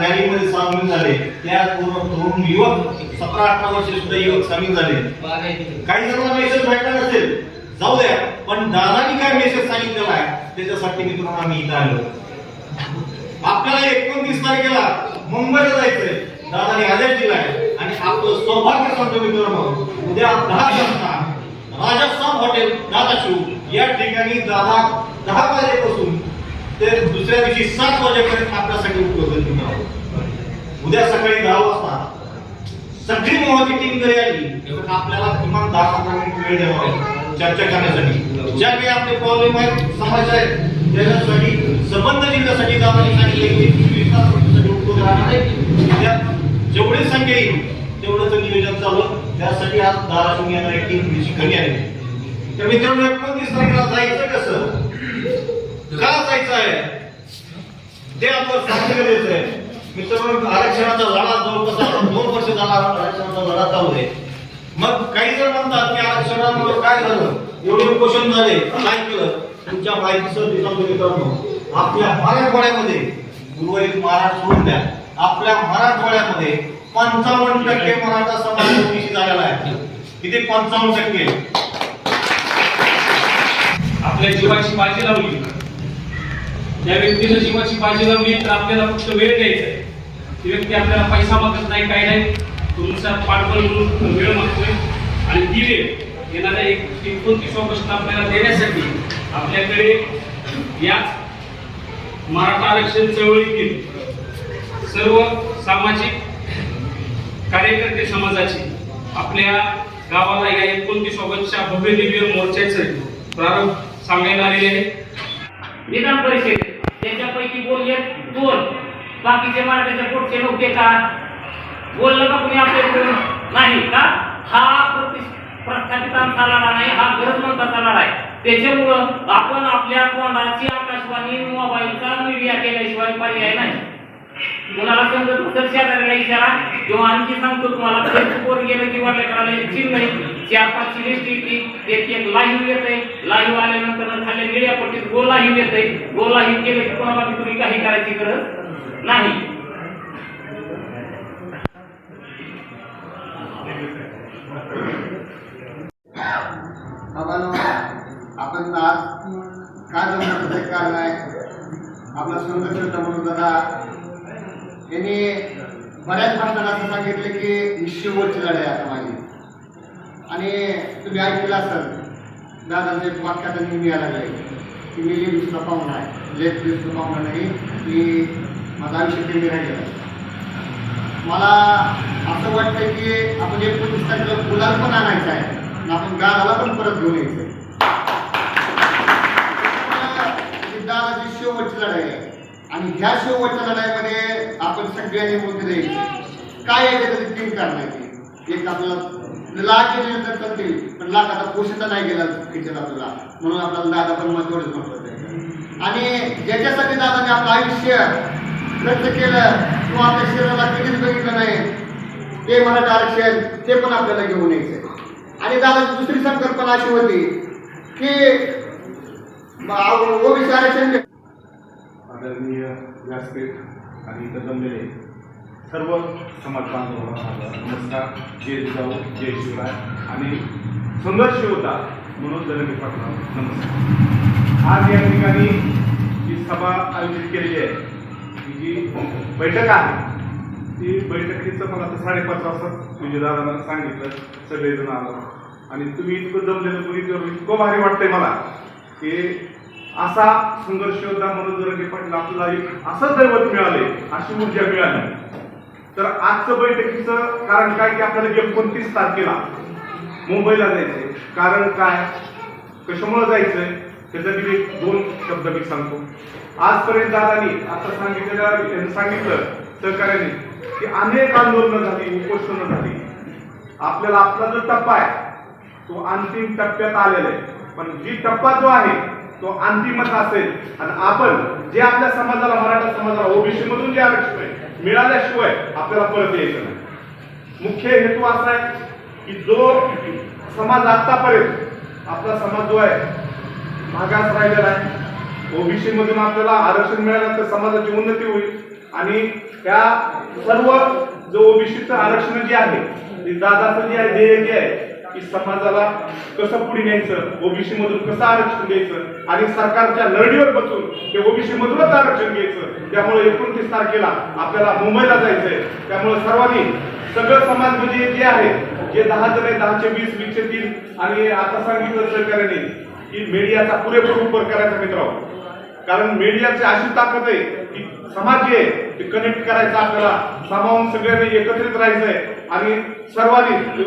रॅलीमध्ये सामील झाले. त्या पूर्ण तरुण युवक सतरा अठरा वर्ष सुद्धा युवक सामील झाले. काही जणांना मेसेज भेटला नसेल. जाऊ द्या पण दादानी काय मेसेज सांगितलेला आहे त्याच्यासाठी मित्रांनो आम्ही इथं आलो. आपल्याला एकोणतीस तारखेला मुंबईला जायचंय. दादाने आदेश दिलाय. आणि आपलं सौभाग्य सांगतो मित्रांनो उद्या दहा वाजता राजस्थान हॉटेल दादाशिव या ठिकाणी दादा दहा वाजेपासून ते दुसऱ्या दिवशी सात वाजेपर्यंत आपल्यासाठी उपलब्ध मित्रांनो उद्या सकाळी दहा वाजता सगळी मोहती टीम घरी आली तर आपल्याला किमान दहा पंधरा मिनिट वेळ द्यावा चर्चा करण्यासाठी. ज्या काही आपले प्रॉब्लेम आहेत समस्या आहेत त्याच्यासाठी संबंध जिल्ह्यासाठी दादानी सांगितले की चोवीस तासांसाठी उपलब्ध राहणार आहे उद्या जेवढी संख्या येईल तेवढंच नियोजन चालू त्यासाठी आज धाराशिव येणारी टीम थोडीशी कमी आहे. तर मित्रांनो एकोणतीस तारखेला जायचं कसं? का जायचं आहे ते आपलं सांगितलं द्यायचं आहे मित्रांनो आरक्षणाचा लढा जवळपास आपण दोन वर्ष झाला आरक्षणाचा लढा चालू आहे. मग काही जण म्हणतात की आरक्षणामुळे काय झालं? एवढे उपोषण झाले. काय केलं? तुमच्या माहितीसह दिसतो मित्रांनो आपल्या मराठवाड्यामध्ये उर्वरित महाराष्ट्र सोडून द्या. आपल्या मराठवाड्यामध्ये पंचावन्न टक्के मराठा समाज ओबीसी झालेला आहे. किती? पंचावन्न टक्के. आपल्या जीवाची बाजी लावली. त्या व्यक्तीनं जीवाची बाजी लावली तर आपल्याला फक्त वेळ द्यायचा आहे. ती व्यक्ती आपल्याला पैसा मागत नाही काय नाही. तुमचा पाठबळ म्हणून वेळ मागतोय. आणि ती वेळ येणाऱ्या एक एकोणतीस ऑगस्ट आपल्याला देण्यासाठी आपल्याकडे याच मराठा आरक्षण चळवळीतील सर्व सामाजिक कार्यकर्ते समाजाचे आपल्या गावाला या एकोणतीस ऑगस्टच्या भव्य दिव्य मोर्चाचे प्रारंभ सांगायला आलेले आहे. विधान परिषद त्यांच्यापैकी बोलले दोन बाकीचे मराठ्याच्या पुढचे नव्हते का? बोललं का कुणी आपल्याकडून? नाही का? हा प्रति- प्रस्थापितांचा लढा नाही हा गरजवंताचा लढा आहे. त्याच्यामुळं आपण आपल्या तोंडाची आकाशवाणी मोबाईलचा मीडिया केल्याशिवाय पर्याय नाही. कुणाला समजत नसेल शेजाऱ्याला इशारा किंवा आणखी सांगतो तुम्हाला फेसबुकवर गेलं किंवा लेकराला एक चिन्ह नाही चार पाच लिस्ट येते एक एक लाईव्ह येते लाईव्ह आल्यानंतर खाली मीडिया पट्टीत गो लाईव्ह येते गो लाईव्ह केलं की कोणाला तुम्ही काही करायची गरज नाही. आपण आज का जमण्याचं कारण आहे? आपला संघर्ष म्हणून दादा यांनी बऱ्याच भाषणात असं सांगितलं की ही शेवटची लढाई आता माझी. आणि तुम्ही ऐकलं असाल दादा वाक्याचा वाक्यात नेहमी यायला लागले की मी लेख दुसरा पाहुणा आहे लेख दुसरा पाहुणा नाही. की माझा आयुष्य कमी राहिलेलं मला असं वाटतं की आपण एकोणतीस तारखेला गुलाल पण आणायचं आहे. आपण गावाला पण परत घेऊन यायचं आहे. दादाची शेवटची लढाई आहे. आणि ह्या शेवटच्या लढाईमध्ये आपण सगळ्यांनी मोठे द्यायची. काय आहे तीन कारण आहे एक आपल्याला लाख गेले तर करतील पण लाख आता पोषिता नाही गेला किचन आपल्याला म्हणून आपल्याला दादा पण मग तेवढंच महत्वाचं आहे आणि ज्याच्यासाठी दादाने आपलं आयुष्य खर्च केलं किंवा आपल्या शरीराला कधीच बघितलं नाही ते मराठा आरक्षण ते पण आपल्याला घेऊन यायचं आणि दादाची दुसरी संकल्पना अशी होती की ओबीसी आरक्षण आदरणीय व्यासपीठ आणि इतर जमलेले सर्व समाज बांधवांना नमस्कार. जय जाऊ जय शिवराय. आणि संघर्ष होता म्हणून जरंगे पाटला नमस्कार. आज या ठिकाणी जी सभा आयोजित केलेली आहे जी बैठक आहे ती बैठकीचं मला आता साडेपाच वाजता म्हणजे विजयदारांना सांगितलं सगळेजण आलं. आणि तुम्ही इतकं जमलेलं बघितलं इतकं भारी वाटतंय मला की असा संघर्ष योद्धा म्हणून जर पाटील आपल्याला एक असं दैवत मिळाले अशी ऊर्जा मिळाली. तर आजचं बैठकीचं कारण काय की आपल्याला एकोणतीस तारखेला मुंबईला जायचंय. कारण काय? कशामुळे जायचंय? त्याचं मी दोन शब्द मी सांगतो. आजपर्यंत दादानी आता सांगितलेल्या त्यांनी सांगितलं सहकार्याने की अनेक आंदोलनं झाली उपोषणं झाली. आपल्याला आपला जो टप्पा आहे तो अंतिम टप्प्यात आलेला आहे. पण जी टप्पा जो आहे तो अंतिमच असेल. आणि आपण जे आपल्या समाजाला मराठा समाजाला ओबीसी मधून जे आरक्षण आहे मिळाल्याशिवाय आपल्याला परत यायचं नाही. मुख्य हेतू असा आहे की जो समाज आतापर्यंत आपला समाज जो आहे मागास राहिलेला आहे. ओबीसी मधून आपल्याला आरक्षण मिळाल्यानंतर समाजाची उन्नती होईल. आणि त्या सर्व जो ओबीसीचं आरक्षण जे आहे ते दादाचं जे आहे ध्येय जे आहे की समाजाला कसं पुढे न्यायचं? ओबीसी मधून कसं आरक्षण द्यायचं? आणि सरकारच्या लढीवर बसून ते ओबीसी मधूनच आरक्षण घ्यायचं. त्यामुळे एकोणतीस तारखेला आपल्याला मुंबईला जायचंय. त्यामुळे सर्वांनी सगळं समाज म्हणजे जे आहे जे दहा जण आहे दहाचे वीस वीसचे तीन आणि आता सांगितलं सरकारने की मीडियाचा पुरेपूर उपयोग करायचा मित्रांनो. कारण मीडियाची अशी ताकद आहे की समाज जे आहे ते कनेक्ट करायचं आपल्याला. सामावून सगळ्यांनी एकत्रित राहायचंय. आणि सर्वांनी